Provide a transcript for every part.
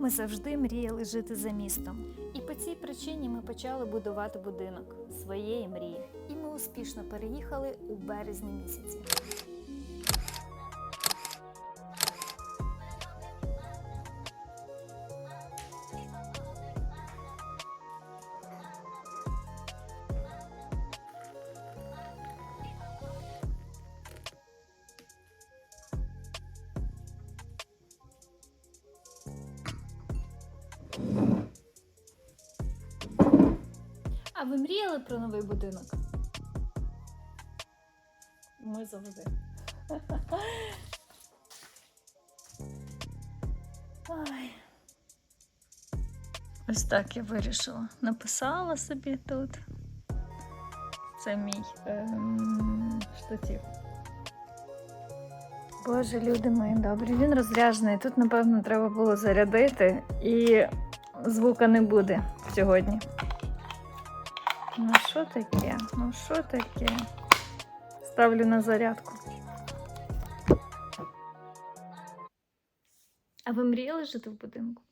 Ми завжди мріяли жити за містом. І по цій причині ми почали будувати будинок своєї мрії. І ми успішно переїхали у березні місяці. Ви мріяли про новий будинок? Ми завжди. Ой. Ось так я вирішила. Написала собі тут. Це мій ем, штатів. Боже, люди мої добрі, він розряджений. Тут, напевно, треба було зарядити, і звука не буде сьогодні. Ну що таке? Ну що таке? Ставлю на зарядку. А ви мріяли жити в будинку?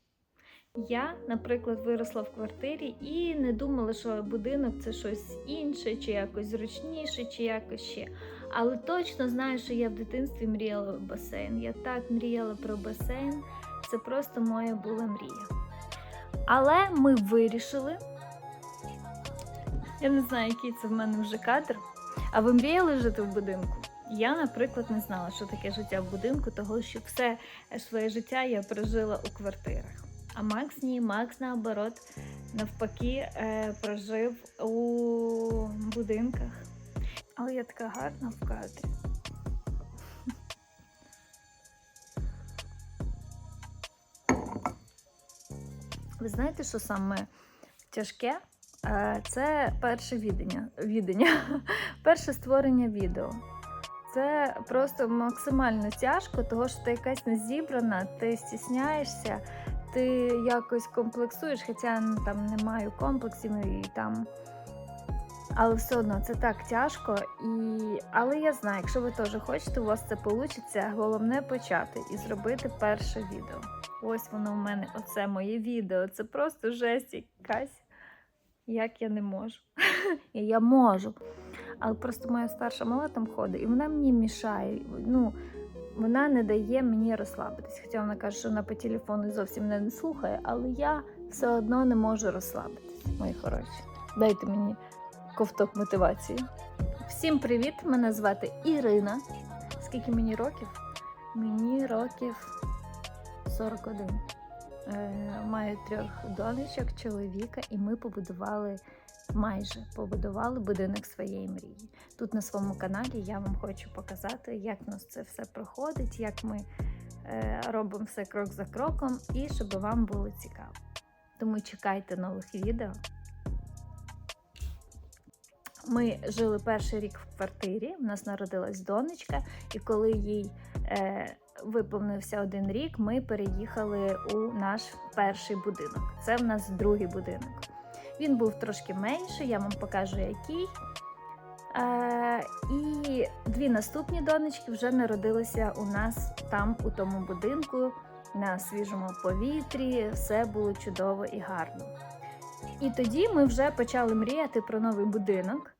Я, наприклад, виросла в квартирі і не думала, що будинок це щось інше, чи якось зручніше, чи якось ще. Але точно знаю, що я в дитинстві мріяла про басейн. Я так мріяла про басейн. Це просто моя була мрія. Але ми вирішили. Я не знаю, який це в мене вже кадр. А ви мріяли жити в будинку? Я, наприклад, не знала, що таке життя в будинку, того що все своє життя я прожила у квартирах. А Макс ні, Макс наоборот, навпаки, е, прожив у будинках. Але я така гарна в кадрі. Ви знаєте, що саме тяжке? Е, Це перше відення, відення, перше створення відео. Це просто максимально тяжко, того що ти якась не зібрана, ти стісняєшся, ти якось комплексуєш, хоча ну, там не маю комплексів і там. Але все одно це так тяжко. І... Але я знаю, якщо ви теж хочете, у вас це вийде. Головне почати і зробити перше відео. Ось воно в мене, оце моє відео. Це просто жесть якась. Як я не можу. Я можу. Але просто моя старша мала там ходить, і вона мені мішає. Ну, вона не дає мені розслабитись. Хоча вона каже, що вона по телефону зовсім мене не слухає, але я все одно не можу розслабитись, мої хороші. Дайте мені ковток мотивації. Всім привіт! Мене звати Ірина. Скільки мені років? Мені років 41. Е, Маю трьох донечок, чоловіка, і ми побудували майже побудували будинок своєї мрії. Тут на своєму каналі я вам хочу показати, як у нас це все проходить, як ми е, робимо все крок за кроком, і щоб вам було цікаво. Тому чекайте нових відео. Ми жили перший рік в квартирі. У нас народилась донечка, і коли їй е, виповнився один рік, ми переїхали у наш перший будинок. Це в нас другий будинок. Він був трошки менший, я вам покажу який. Е, і дві наступні донечки вже народилися у нас там, у тому будинку, на свіжому повітрі. Все було чудово і гарно. І тоді ми вже почали мріяти про новий будинок.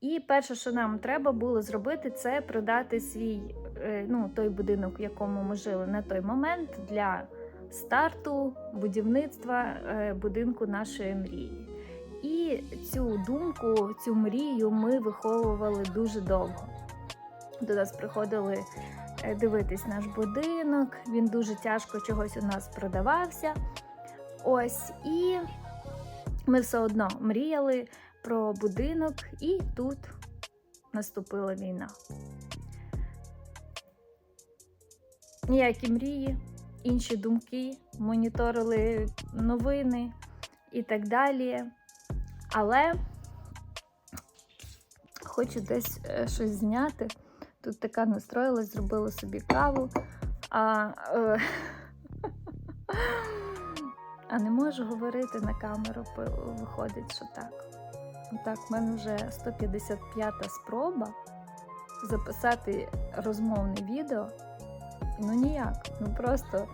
І перше, що нам треба було зробити, це продати свій ну, той будинок, в якому ми жили на той момент, для старту будівництва е, будинку нашої мрії. І цю думку, цю мрію ми виховували дуже довго. До нас приходили е, дивитись наш будинок, він дуже тяжко чогось у нас продавався. Ось, і ми все одно мріяли про будинок, і тут наступила війна. Ніякі мрії, інші думки, моніторили новини і так далі. Але хочу десь е, щось зняти. Тут така настроїлась, зробила собі каву. А, е, а не можу говорити на камеру, виходить, що так. Так, в мене вже 155-та спроба записати розмовне відео. Ну ніяк. Ну просто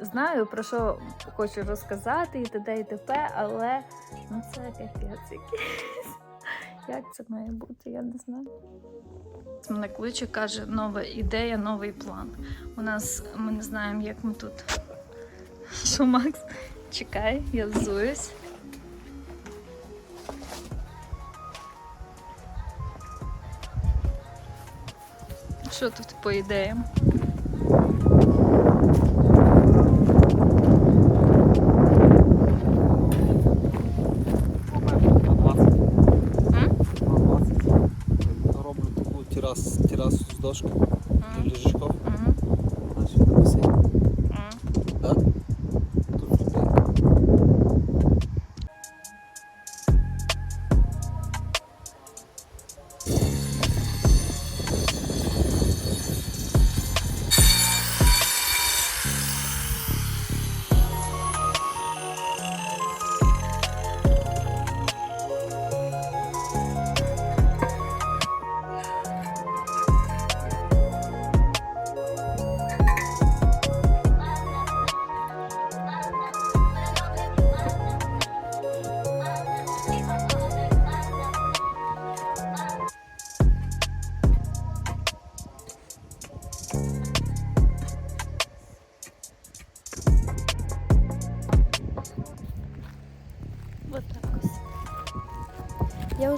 знаю, про що хочу розказати, і т.д. і т.п., але ну, це капець якийсь. Як це має бути, я не знаю. Мене кличе, каже, нова ідея, новий план. У нас ми не знаємо, як ми тут. Що, Макс? Чекай, я зуюсь. Що тут по ідеям? todos.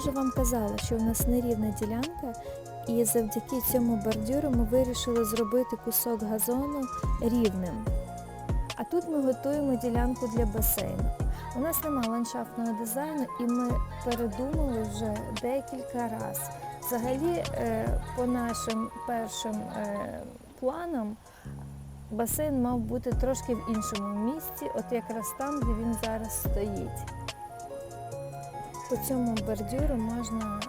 Вже вам казала, що в нас нерівна ділянка, і завдяки цьому бордюру ми вирішили зробити кусок газону рівним. А тут ми готуємо ділянку для басейну. У нас немає ландшафтного дизайну, і ми передумали вже декілька разів. Взагалі, е, по нашим першим е, планам, басейн мав бути трошки в іншому місці, от якраз там, де він зараз стоїть. По цьому бордюру можна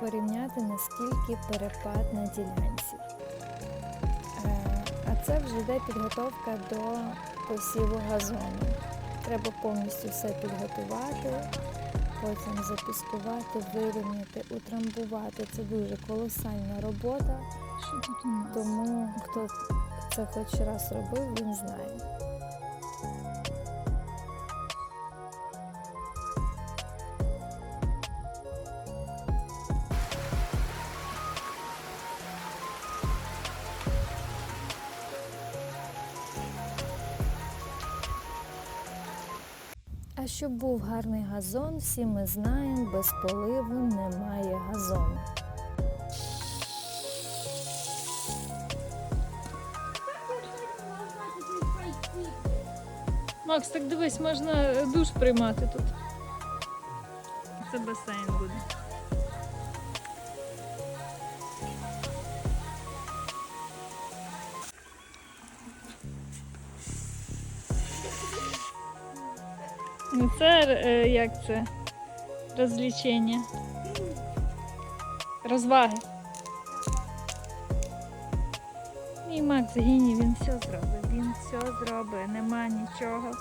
порівняти, наскільки перепад на ділянці. Е, А це вже йде підготовка до посіву газону. Треба повністю все підготувати, потім запіскувати, вирівняти, утрамбувати. Це дуже колосальна робота, у тому хто це хоч раз робив, він знає. Щоб був гарний газон, всі ми знаємо, без поливу немає газону. Макс, так дивись, можна душ приймати тут. Це басейн буде. Ну це е, як це? Розлічення. Розваги. Мій Макс геній, він все зробить. Він все зробить. Нема нічого,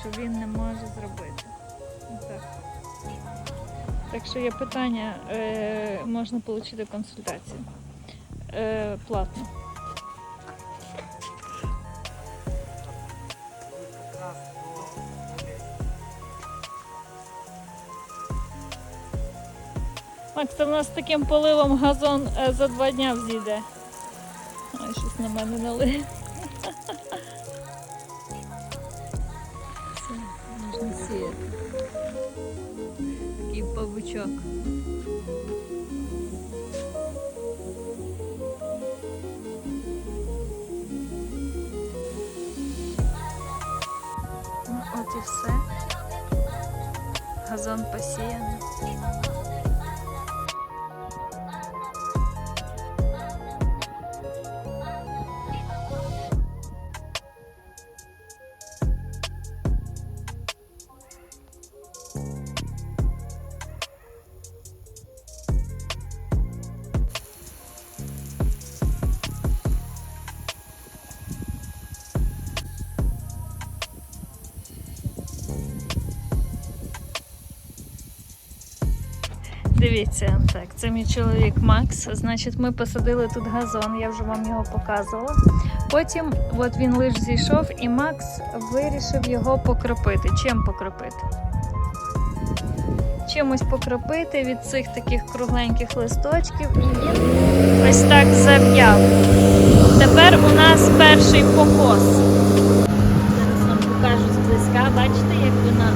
що він не може зробити. Так, так що є питання, е, можна отримати консультацію. Е, платно. Макс, це в нас таким поливом газон е, за два дня взійде. Ой, щось на мене налив. Це можна сіяти. Такий павучок. Ну, от і все. Газон посіяний. Дивіться, так, це мій чоловік Макс. Значить, ми посадили тут газон, я вже вам його показувала. Потім, от він лиш зійшов, і Макс вирішив його покропити. Чим покропити? Чимось покропити від цих таких кругленьких листочків, і він ось так зав'яв. Тепер у нас перший покос. Зараз вам покажу зблизька. Бачите, як вона